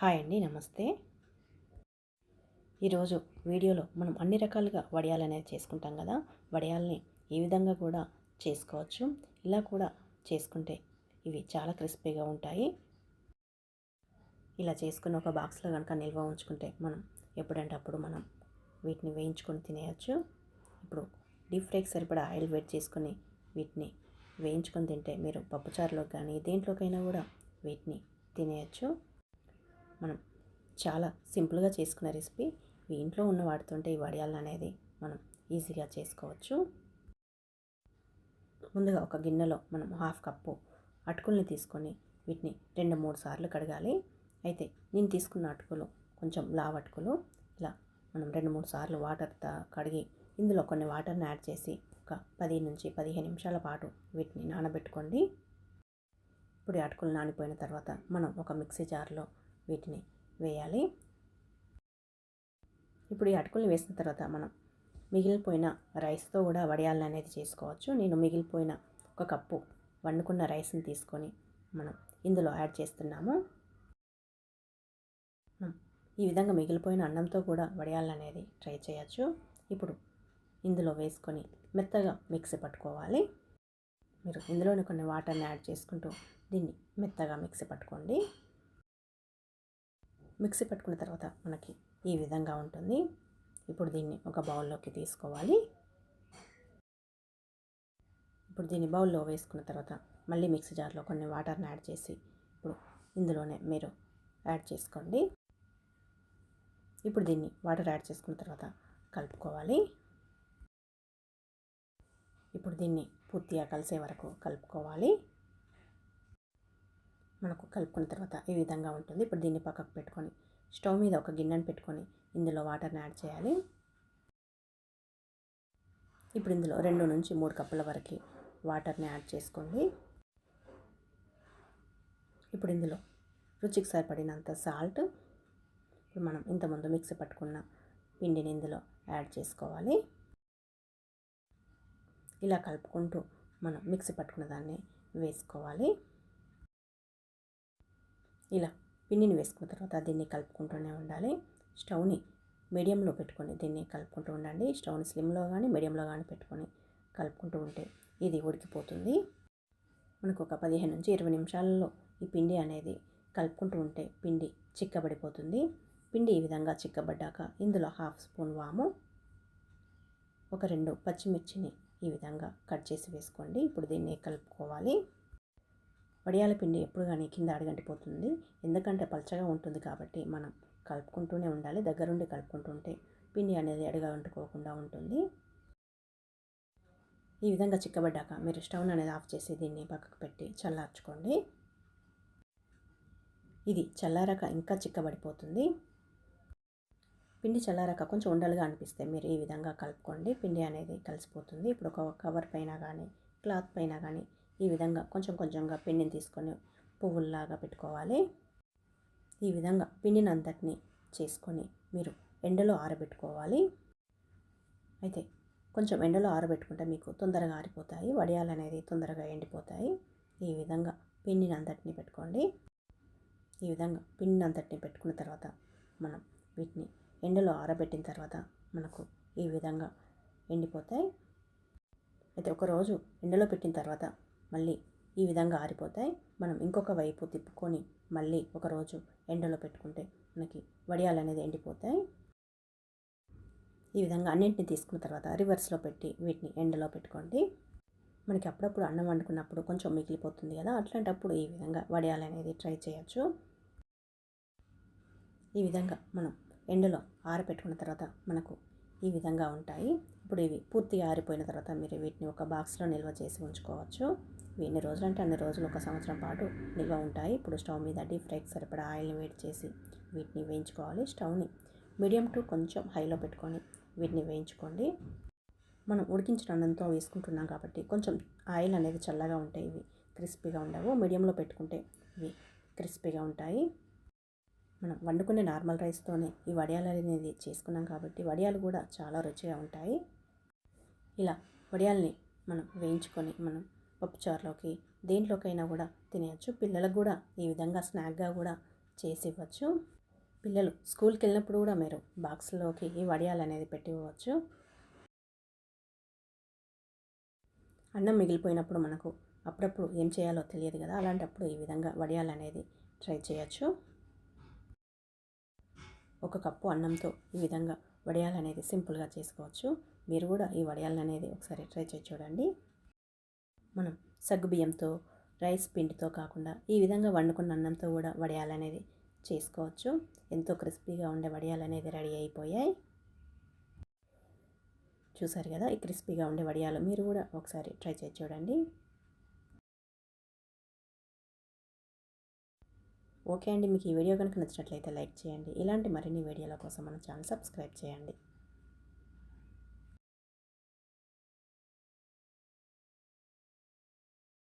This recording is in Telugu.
హాయ్ అండి నమస్తే. ఈరోజు వీడియోలో మనం అన్ని రకాలుగా వడియాలు అనేది చేసుకుంటాం కదా. వడియాల్ని ఈ విధంగా కూడా చేసుకోవచ్చు. ఇలా కూడా చేసుకుంటే ఇవి చాలా క్రిస్పీగా ఉంటాయి. ఇలా చేసుకుని ఒక బాక్స్లో కనుక నిల్వ ఉంచుకుంటే మనం ఎప్పుడంటే అప్పుడు మనం వీటిని వేయించుకొని తినేయచ్చు. ఇప్పుడు డీప్ ఫ్రైకి సరిపడా ఆయిల్ వేట్ చేసుకొని వీటిని వేయించుకొని తింటే మీరు పప్పుచారులోకి కానీ దేంట్లోకైనా కూడా వీటిని తినేయచ్చు. మనం చాలా సింపుల్గా చేసుకునే రెసిపీ ఇంట్లో ఉన్న వాటితోంటే ఈ వడియాలు అనేది మనం ఈజీగా చేసుకోవచ్చు. ముందుగా ఒక గిన్నెలో మనం హాఫ్ కప్పు అటుకుల్ని తీసుకొని వీటిని రెండు మూడు సార్లు కడగాలి. అయితే నేను తీసుకున్న అటుకులు కొంచెం లావ్ అటుకులు ఇలా మనం రెండు మూడు సార్లు వాటర్ కడిగి ఇందులో కొన్ని వాటర్ని యాడ్ చేసి ఒక పది నుంచి పదిహేను నిమిషాల పాటు వీటిని నానబెట్టుకోండి. ఇప్పుడు అటుకులు నానిపోయిన తర్వాత మనం ఒక మిక్సీ జార్లో వీటిని వేయాలి. ఇప్పుడు ఈ అటుకులు వేసిన తర్వాత మనం మిగిలిపోయిన రైస్తో కూడా వడియాలని అనేది చేసుకోవచ్చు. నేను మిగిలిపోయిన ఒక కప్పు వండుకున్న రైస్ని తీసుకొని మనం ఇందులో యాడ్ చేస్తున్నాము. ఈ విధంగా మిగిలిపోయిన అన్నంతో కూడా వడియాలనేది ట్రై చేయొచ్చు. ఇప్పుడు ఇందులో వేసుకొని మెత్తగా మిక్సీ పట్టుకోవాలి. మీరు ఇందులోనే కొన్ని వాటర్ని యాడ్ చేసుకుంటూ దీన్ని మెత్తగా మిక్సీ పట్టుకోండి. మిక్సీ పెట్టుకున్న తర్వాత మనకి ఈ విధంగా ఉంటుంది. ఇప్పుడు దీన్ని ఒక బౌల్లోకి తీసుకోవాలి. ఇప్పుడు దీన్ని బౌల్లో వేసుకున్న తర్వాత మళ్ళీ మిక్సీ జార్లో కొన్ని వాటర్ని యాడ్ చేసి ఇప్పుడు ఇందులోనే మీరు యాడ్ చేసుకోండి. ఇప్పుడు దీన్ని వాటర్ యాడ్ చేసుకున్న తర్వాత కలుపుకోవాలి. ఇప్పుడు దీన్ని పూర్తిగా కలిసే వరకు కలుపుకోవాలి. మనకు కలుపుకున్న తర్వాత ఈ విధంగా ఉంటుంది. ఇప్పుడు దీన్ని పక్కకు పెట్టుకొని స్టవ్ మీద ఒక గిన్నెను పెట్టుకొని ఇందులో వాటర్ని యాడ్ చేయాలి. ఇప్పుడు ఇందులో రెండు నుంచి మూడు కప్పుల వరకు వాటర్ని యాడ్ చేసుకోండి. ఇప్పుడు ఇందులో రుచికి సరిపడినంత సాల్ట్ ఇప్పుడు మనం ఇంతకుముందు మిక్సీ పట్టుకున్న పిండిని ఇందులో యాడ్ చేసుకోవాలి. ఇలా కలుపుకుంటూ మనం మిక్సీ పట్టుకున్న దాన్ని వేసుకోవాలి. ఇలా పిండిని వేసుకున్న తర్వాత దీన్ని కలుపుకుంటూనే ఉండాలి. స్టవ్ని మీడియంలో పెట్టుకొని దీన్ని కలుపుకుంటూ ఉండండి. స్టవ్ని స్లిమ్లో కానీ మీడియంలో కానీ పెట్టుకొని కలుపుకుంటూ ఉంటే ఇది ఉడికిపోతుంది. మనకు ఒక పదిహేను నుంచి ఇరవై నిమిషాలలో ఈ పిండి అనేది కలుపుకుంటూ ఉంటే పిండి చిక్కబడిపోతుంది. పిండి ఈ విధంగా చిక్కబడ్డాక ఇందులో హాఫ్ స్పూన్ వాము ఒక రెండు పచ్చిమిర్చిని ఈ విధంగా కట్ చేసి వేసుకోండి. ఇప్పుడు దీన్ని కలుపుకోవాలి. వడియాల పిండి ఎప్పుడు కానీ కింద అడగంటిపోతుంది. ఎందుకంటే పలచగా ఉంటుంది కాబట్టి మనం కలుపుకుంటూనే ఉండాలి. దగ్గరుండి కలుపుకుంటుంటే పిండి అనేది అడగా అంటుకోకుండా ఉంటుంది. ఈ విధంగా చిక్కబడ్డాక మీరు స్టవ్ అనేది ఆఫ్ చేసి దీన్ని పక్కకు పెట్టి చల్లార్చుకోండి. ఇది చల్లారాక ఇంకా చిక్కబడిపోతుంది. పిండి చల్లారాక కొంచెం ఉండలుగా అనిపిస్తే మీరు ఈ విధంగా కలుపుకోండి. పిండి అనేది కలిసిపోతుంది. ఇప్పుడు ఒక కవర్ పైన కానీ క్లాత్ పైన కానీ ఈ విధంగా కొంచెం కొంచెంగా పిండిని తీసుకొని పువ్వుల్లాగా పెట్టుకోవాలి. ఈ విధంగా పిండిని అంతటిని చేసుకొని మీరు ఎండలో ఆరబెట్టుకోవాలి. అయితే కొంచెం ఎండలో ఆరబెట్టుకుంటే మీకు తొందరగా ఆరిపోతాయి. వడియాలు అనేది తొందరగా ఎండిపోతాయి. ఈ విధంగా పిండిని అంతటిని పెట్టుకోండి. ఈ విధంగా పిండిని అంతటిని పెట్టుకున్న తర్వాత మనం వీటిని ఎండలో ఆరబెట్టిన తర్వాత మనకు ఈ విధంగా ఎండిపోతాయి. అయితే ఒకరోజు ఎండలో పెట్టిన తర్వాత మళ్ళీ ఈ విధంగా ఆరిపోతాయి. మనం ఇంకొక వైపు తిప్పుకొని మళ్ళీ ఒకరోజు ఎండలో పెట్టుకుంటే మనకి వడియాలు అనేది ఎండిపోతాయి. ఈ విధంగా అన్నింటిని తీసుకున్న తర్వాత రివర్స్లో పెట్టి వీటిని ఎండలో పెట్టుకోండి. మనకి అప్పుడప్పుడు అన్నం వండుకున్నప్పుడు కొంచెం మిగిలిపోతుంది కదా అట్లాంటప్పుడు ఈ విధంగా వడియాలు అనేది ట్రై చేయొచ్చు. ఈ విధంగా మనం ఎండలో ఆరబెట్టుకున్న తర్వాత మనకు ఈ విధంగా ఉంటాయి. ఇప్పుడు ఇవి పూర్తిగా ఆరిపోయిన తర్వాత మీరు వీటిని ఒక బాక్స్లో నిల్వ చేసి ఉంచుకోవచ్చు. ఎన్ని రోజులు అంటే అన్ని రోజులు ఒక సంవత్సరం పాటు నిల్వ ఉంటాయి. ఇప్పుడు స్టవ్ మీద డీప్ ఫ్రైకి సరిపడా ఆయిల్ని వేడి చేసి వీటిని వేయించుకోవాలి. స్టవ్ని మీడియం టు కొంచెం హైలో పెట్టుకొని వీటిని వేయించుకోండి. మనం ఉడికించిన అన్నంతో వేసుకుంటున్నాం కాబట్టి కొంచెం ఆయిల్ అనేది చల్లగా ఉంటాయి. ఇవి క్రిస్పీగా ఉండవు. మీడియంలో పెట్టుకుంటే ఇవి క్రిస్పీగా ఉంటాయి. మనం వండుకునే నార్మల్ రైస్తోనే ఈ వడియాలు అనేది చేసుకున్నాం కాబట్టి వడియాలు కూడా చాలా రుచిగా ఉంటాయి. ఇలా వడియాల్ని మనం వేయించుకొని మనం పప్పుచారులోకి దేంట్లోకైనా కూడా తినేయచ్చు. పిల్లలకు కూడా ఈ విధంగా స్నాక్గా కూడా చేసి ఇవ్వచ్చు పిల్లలు స్కూల్కి వెళ్ళినప్పుడు కూడా మీరు బాక్స్లోకి ఈ వడియాలు అనేది పెట్టి ఇవ్వచ్చు అన్నం మిగిలిపోయినప్పుడు మనకు అప్పుడప్పుడు ఏం చేయాలో తెలియదు కదా అలాంటప్పుడు ఈ విధంగా వడియాలు అనేది ట్రై చేయొచ్చు. ఒక కప్పు అన్నంతో ఈ విధంగా వడియాలు అనేది సింపుల్గా చేసుకోవచ్చు. మీరు కూడా ఈ వడియాలను అనేది ఒకసారి ట్రై చేసి చూడండి. మనం సగ్గు బియ్యంతో రైస్ పిండితో కాకుండా ఈ విధంగా వండుకున్న అన్నంతో కూడా వడియాలు అనేది చేసుకోవచ్చు. ఎంతో క్రిస్పీగా ఉండే వడియాలు అనేది రెడీ అయిపోయాయి. చూసారు కదా ఈ క్రిస్పీగా ఉండే వడియాలు మీరు కూడా ఒకసారి ట్రై చేసి చూడండి. ఓకే అండి మీకు ఈ వీడియో కనుక నచ్చినట్లయితే లైక్ చేయండి. ఇలాంటి మరిన్ని వీడియోల కోసం మన ఛానల్ సబ్స్క్రైబ్ చేయండి.